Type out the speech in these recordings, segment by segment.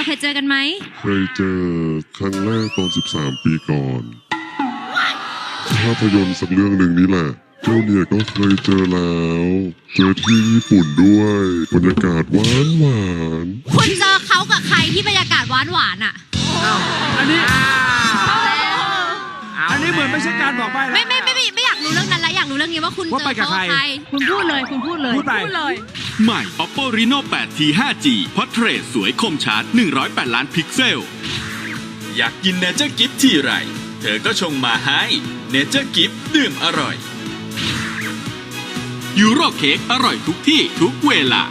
เราเคยเจอกันไหม เคยเจอครั้งแรกตอน 13 ปีก่อนภาพยนตร์สักเรื่องหนึ่งนี่แหละเจ้าเนี่ยก็เคยเจอแล้ว เจอที่ญี่ปุ่นด้วยบรรยากาศหวานหวานคุณเจอเขากับใครที่บรรยากาศหวานหวานๆอะอันนี้ อันนี้เหมือนไม่ใช่การบอกใบ้นะไม่ไม่ไม่ไม่ไม่อยากรู้เรื่องนั้นแล้วอยากรู้ เรื่องนี้ว่าคุณเจว่าอไปกับเขากับใคร ใคร คุณพูดเลย คุณพูดเลยพูดไป เลย ใหม่ Oppo Reno 8T 5G พอร์เทรตสวยคมชัด 108 ล้านพิกเซล อยากกินเนเจอร์กิฟที่ไร เธอก็ชงมาให้เนเจอร์กิฟดื่มอร่อย ยูโรเค้กอร่อยทุกที่ทุกเวลา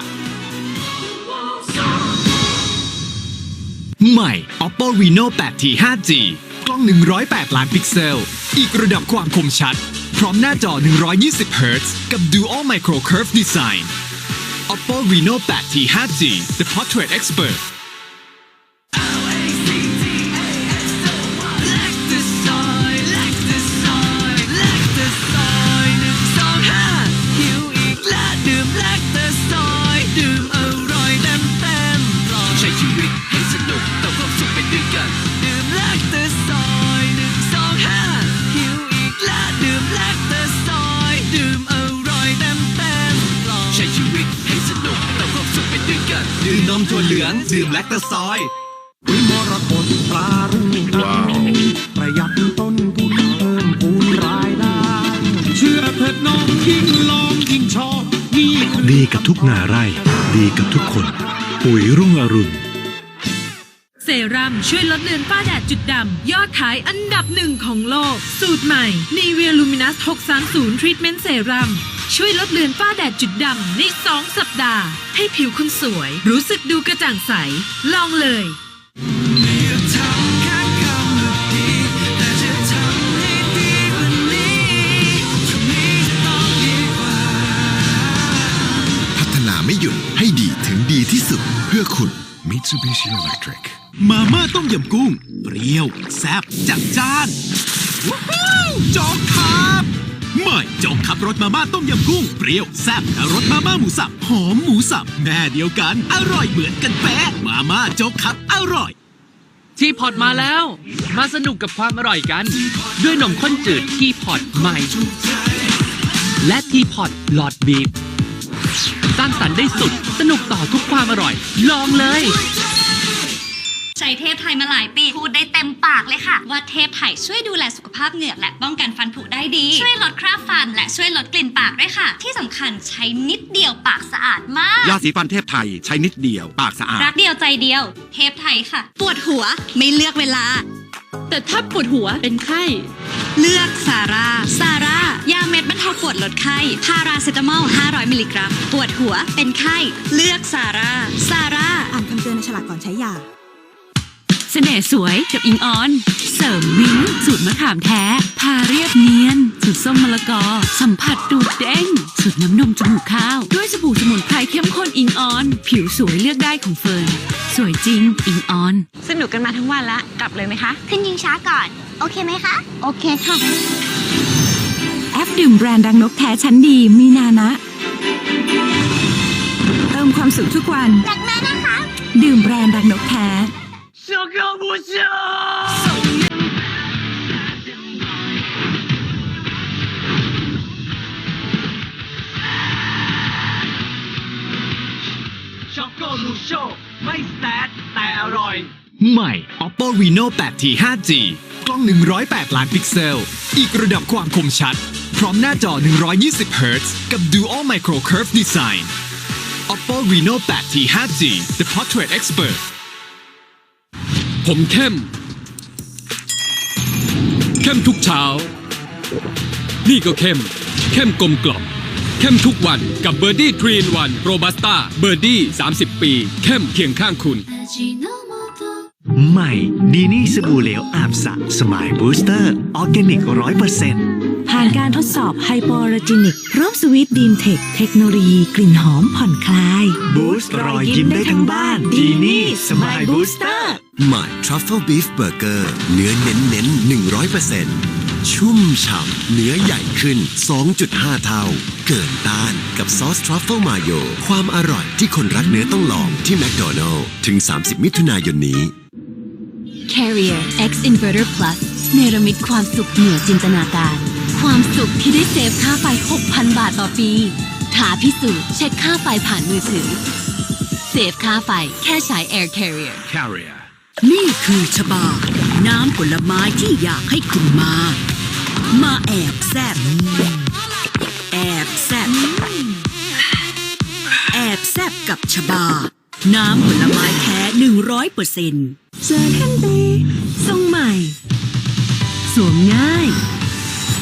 ใหม่ Oppo Reno 8T 5G กล้อง 108 ล้านพิกเซล อีกระดับความคมชัด พร้อมหน้าจอ 120 Hz กับ Dual Micro Curve Design Oppo Reno 8T 5G The Portrait Expert สุขไปด้วยกัน ดื่มนมถั่วเหลือง ดื่มแลคเตอร์ซอยปุ๋ยมรกตปลารุ่งว้าวประหยัดต้นทุนเพิ่มพูนรายได้ เชื่อเถิดน้องยิ่งลองยิ่งชอบนี่คือดีกับทุกนาไร่ ดีกับทุกคน ปุ๋ยรุ่งอรุณเซรั่มช่วยลดเลือนฝ้าแดดจุดดำ ยอดขายอันดับหนึ่งของโลก สูตรใหม่ Nivea Luminous 630 Treatment Serum ช่วยลดเลือนฝ้าแดดจุดดำใน 2 สัปดาห์ ให้ผิวคุณสวย รู้สึกดูกระจ่างใส ลองเลยพัฒนาไม่หยุดให้ดีถึงดีที่สุดเพื่อคุณ Mitsubishi Electric มาม่าต้มยำกุ้ง เปรี้ยว แซ่บจัดจ้านว้าวโจ๊กครับ ใหม่จ๊กครับรสมาม่าต้มยำกุ้งเปรี้ยวแซ่บและรสมาม่าหมูสับหอมหมูสับแม่เดียวกัน อร่อยเหมือนกันแป๊ะมาม่าจ๊กครับอร่อย ทีพอตมาแล้ว มาสนุกกับความอร่อยกัน ด้วยนมข้นจืดทีพอตใหม่ และทีพอตหลอดบีบสร้างสรรค์ได้สุด สนุกต่อทุกความอร่อย ลองเลย ใช้เทพไทยมาหลายปี พูดได้เต็มปากเลยค่ะ ว่าเทพไทยช่วยดูแลสุขภาพเหงือกและป้องกันฟันผุได้ดี ช่วยลดคราบฟัน และช่วยลดกลิ่นปากด้วยค่ะ ที่สำคัญใช้นิดเดียวปากสะอาดมาก ยาสีฟันเทพไทยใช้นิดเดียว ปากสะอาด รักเดียวใจเดียว เทพไทยค่ะ ปวดหัวไม่เลือกเวลา แต่ถ้าปวดหัวเป็นไข้เลือกซาร่าซาร่ายาเม็ดบรรเทาปวดลดไข้ พาราเซตามอล 500 มิลลิกรัม ปวดหัว เป็นไข้ เลือกซาร่าซาร่าอ่านคำเตือนในฉลากก่อนใช้ยา เสน่ห์สวยกับอิงออน เสริมวิ้งสูตรมะขามแท้ พาเรียบเนียน สูตรส้มมะละกอ สัมผัสดูดเด้ง สูตรน้ำนมจมูกข้าว ด้วยสบู่สมุนไพรเข้มข้นอิงออน ผิวสวยเลือกได้ของเฟิร์น สวยจริงอิงออน สนุกกันมาทั้งวันละ กลับเลยไหมคะ ขึ้นยิงช้าก่อน โอเคไหมคะ โอเคค่ะ แอปดื่มแบรนด์ดังนกแท้ชั้นดีมีนานะ เติมความสุขทุกวันรักแม่นะคะ ดื่มแบรนด์ดังนกแท้ 小哥不行。ช็อกโกมูโชไม่แซดแต่อร่อย ใหม่ Oppo Reno 8T 5G กล้อง 108 ล้านพิกเซล อีกระดับความคมชัด พร้อมหน้าจอ 120 Hz กับ Dual Micro Curve Design Oppo Reno 8T 5G The Portrait Expert ผมเข้ม เข้มทุกเช้า นี่ก็เข้ม เข้มกลมกล่อม เข้มทุกวันกับเบอร์ดี้ทรีนวันโรบัสต้าเบอร์ดี้ 30 ปี เข้มเคียงข้างคุณ ใหม่ ดีนี่สบู่เหลวอาบสระสมายบูสเตอร์ ออร์แกนิกร้อยเปอร์เซ็นต์ผ่านการทดสอบไฮโปอ l จินิกร่วมสวีทดีนเทค เทคโนโลยีกลิ่นหอมผ่อนคลาย บูสต์รอยยิ้มได้ทั้งบ้าน ดีนี่สมายบูสเตอร์ ใหม่ Truffle Beef Burger เนื้อเน้นเน้นหนึ่งร้อยเปอร์เซ็นต์ชุ่มฉ่ำเนื้อใหญ่ขึ้น 2.5 เท่า เกินต้านกับซอสทรัฟเฟิลมาโยความอร่อยที่คนรักเนื้อต้องลองที่แมคโดนัลล์ถึง 30 มิถุนายนนี้ Carrier X Inverter Plus เนรมิตความสุขเหนือจินตนาการ ความสุขที่ได้เซฟค่าไฟ 6,000 บาทต่อปีท้าพิสูจน์เช็คค่าไฟผ่านมือถือ เซฟค่าไฟแค่ใช้ Air Carrier Carrier นี่คือชบา น้ำผลไม้ที่อยากให้คุณมา มาแอบแซบแอบแซบแอบแซบกับชบา น้ำผลไม้แท้หนึ่งร้อยเปอร์เซ็นต์เจอทันทีทรงใหม่ สวมง่าย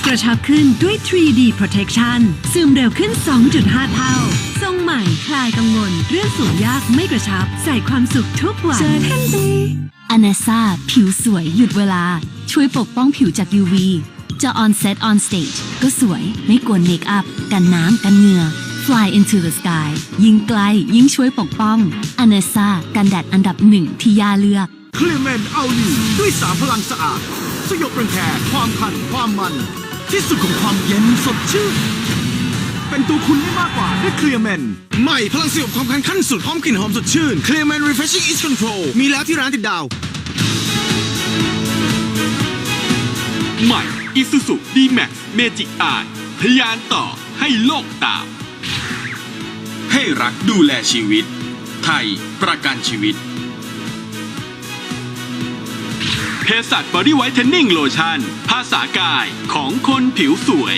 กระชับขึ้นด้วย 3D Protection ซึมเร็วขึ้น 2.5 เท่า ทรงใหม่คลายกังวล เรื่องสวมยากไม่กระชับ ใส่ความสุขทุกวันเจอทันทีอเนซ่าผิวสวยหยุดเวลา ช่วยปกป้องผิวจาก UV จะ on set on stage ก็สวยไม่กวนเมคอัพกันน้ำกันเหงื่อ Fly into the sky ยิ่งไกลยิ่งช่วยปกป้องอเนซ่ากันแดดอันดับหนึ่งที่ยาเลือกเคลียร์แมนเอาอยู่ด้วยสามพลังสะอาด สยบรังแคความคัน ความมัน ที่สุดของความเย็นสดชื่น เป็นตัวคุณได้มากกว่าด้วยเคลียร์แมนใหม่พลังสยบความคันขั้นสุดพร้อมกลิ่นหอมสดชื่น Clearman Refreshing East Control มีแล้วที่ร้านติดดาว ใหม่ Isuzu D-Max Magic Eye ทะยานต่อให้โลกตาม ให้รักดูแลชีวิต ไทยประกันชีวิต เภสัชบอดี้ไวท์เทนนิ่งโลชั่นภาษากายของคนผิวสวย